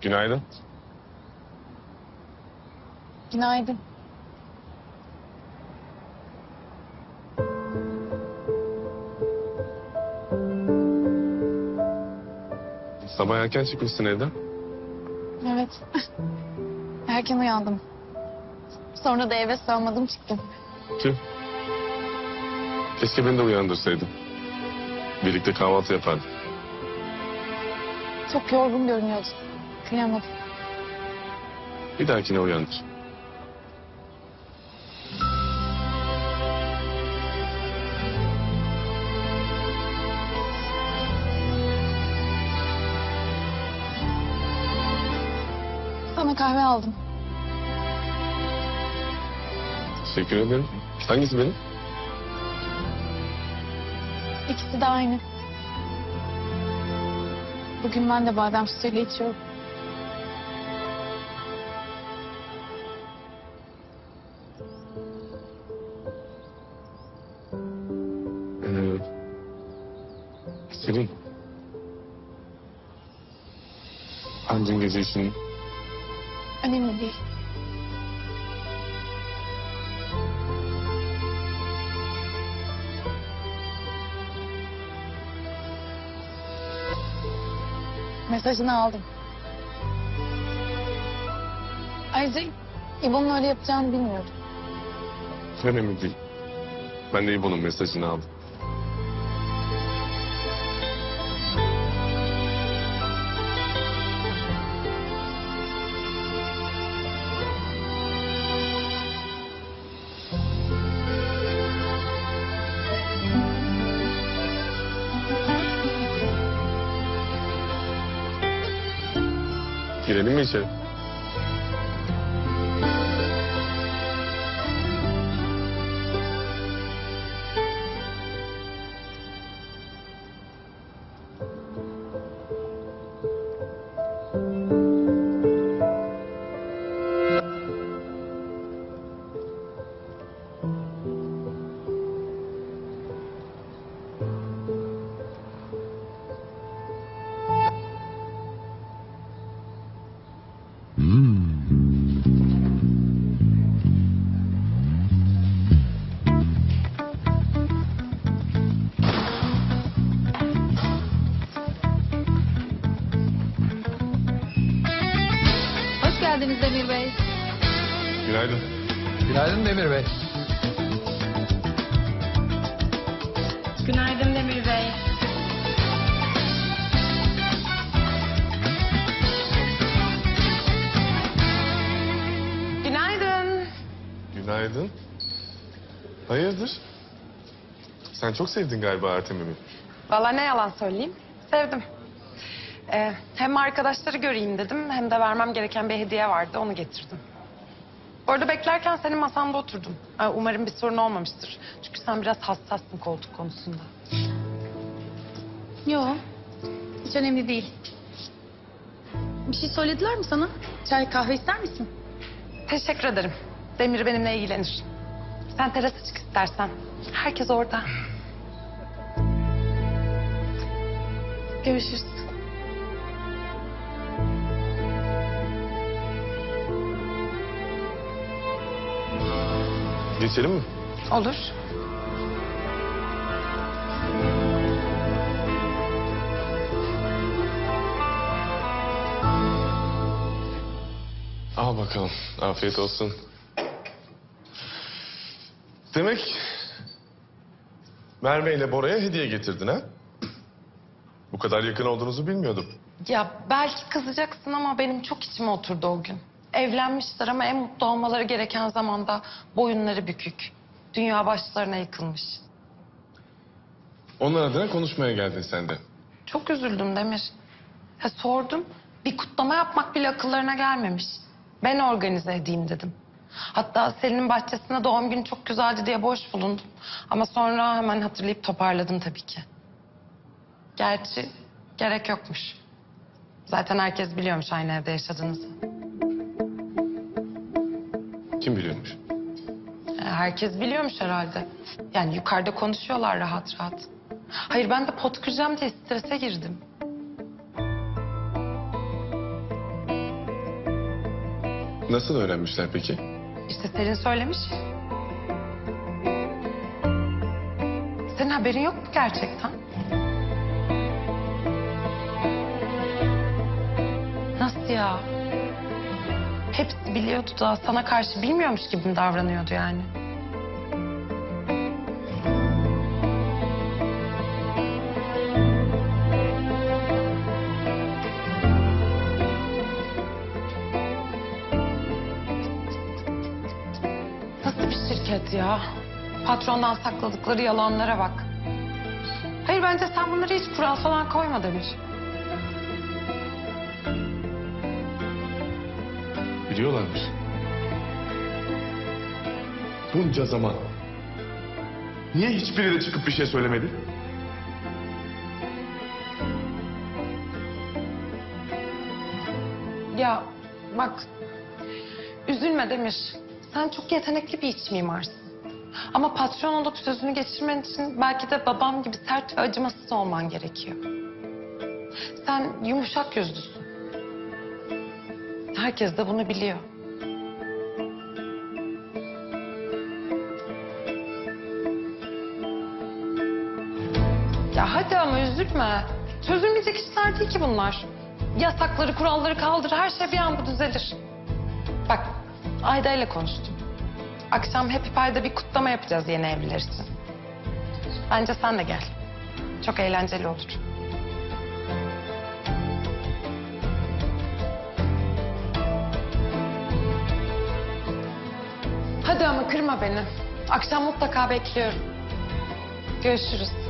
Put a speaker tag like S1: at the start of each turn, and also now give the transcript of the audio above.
S1: Günaydın.
S2: Günaydın.
S1: Sabah erken çıkmışsın evden.
S2: Evet. Erken uyandım. Sonra da eve sığamadım çıktım.
S1: Tüh. Keşke beni de uyandırsaydın. Birlikte kahvaltı yapardık.
S2: Çok yorgun görünüyordun. Kıyamadım.
S1: Bir dahakine uyandır.
S2: Sana kahve aldım.
S1: Teşekkür ederim. Hangisi benim?
S2: İkisi de aynı. Bugün ben de badem sütüyle içiyorum.
S1: Selin. Ben dün gece için
S2: Önemli değil. Mesajını aldım. Ayrıca İbo'nun öyle yapacağını bilmiyordum.
S1: önemli değil. Ben de İbo'nun mesajını aldım. Girelim mi içeri? Günaydın.
S3: Günaydın Demir Bey.
S2: Günaydın Demir Bey.
S4: Günaydın.
S1: Günaydın. Hayırdır? Sen çok sevdin galiba Artemim'i.
S4: Valla ne yalan söyleyeyim. Sevdim. Ee, hem arkadaşları göreyim dedim hem de vermem gereken bir hediye vardı onu getirdim. Bu arada beklerken senin masanda oturdum. Ee, Umarım bir sorun olmamıştır. Çünkü sen biraz hassassın koltuk konusunda.
S2: Yok. Hiç önemli değil. Bir şey söylediler mi sana? Çay kahve ister misin?
S4: Teşekkür ederim. Demir benimle ilgilenir. Sen terasa çık istersen. Herkes orada.
S2: Görüşürüz.
S1: Geçelim mi?
S4: Olur.
S1: Al bakalım. Afiyet olsun. Demek Merve ile Bora'ya hediye getirdin ha? Bu kadar yakın olduğunuzu bilmiyordum.
S4: Ya belki kızacaksın ama benim çok içime oturdu o gün. Evlenmişler ama en mutlu olmaları gereken zamanda boyunları bükük. Dünya başlarına yıkılmış.
S1: Onlar adına konuşmaya geldin sen de.
S4: Çok üzüldüm Demir. Ya sordum. Bir kutlama yapmak bile akıllarına gelmemiş. Ben organize edeyim dedim. Hatta Selin'in bahçesinde doğum günü çok güzeldi diye boş bulundum. Ama sonra hemen hatırlayıp toparladım tabii ki. Gerçi gerek yokmuş. Zaten herkes biliyormuş aynı evde yaşadığınızı.
S1: Kim biliyormuş?
S4: E, Herkes biliyormuş herhalde. Yani yukarıda konuşuyorlar rahat rahat. Hayır ben de pot kıracağım diye strese girdim.
S1: Nasıl öğrenmişler peki?
S4: İşte Selin söylemiş. Senin haberin yok mu gerçekten? Nasıl ya? Hepsi biliyordu da sana karşı bilmiyormuş gibi mi davranıyordu yani? Nasıl bir şirket ya? Patrondan sakladıkları yalanlara bak. Hayır bence sen bunları hiç kural falan koyma Demir.
S1: Biliyorlarmış. Bunca zaman. Niye hiçbiri de çıkıp bir şey söylemedi?
S4: Ya bak üzülme Demir. Sen çok yetenekli bir iç mimarsın. Ama patron olup sözünü geçirmen için belki de babam gibi sert ve acımasız olman gerekiyor. Sen yumuşak yüzlüsün. Herkes de bunu biliyor. Ya hadi ama üzülme. Çözülmeyecek işler değil ki bunlar. Yasakları, kuralları kaldır, her şey bir anda düzelir. Bak, Ayda ile konuştum. Akşam Happy Pie'da bir kutlama yapacağız yeni evliler için. Bence sen de gel. Çok eğlenceli olur. Hadi ama kırma beni. Akşam mutlaka bekliyorum. Görüşürüz.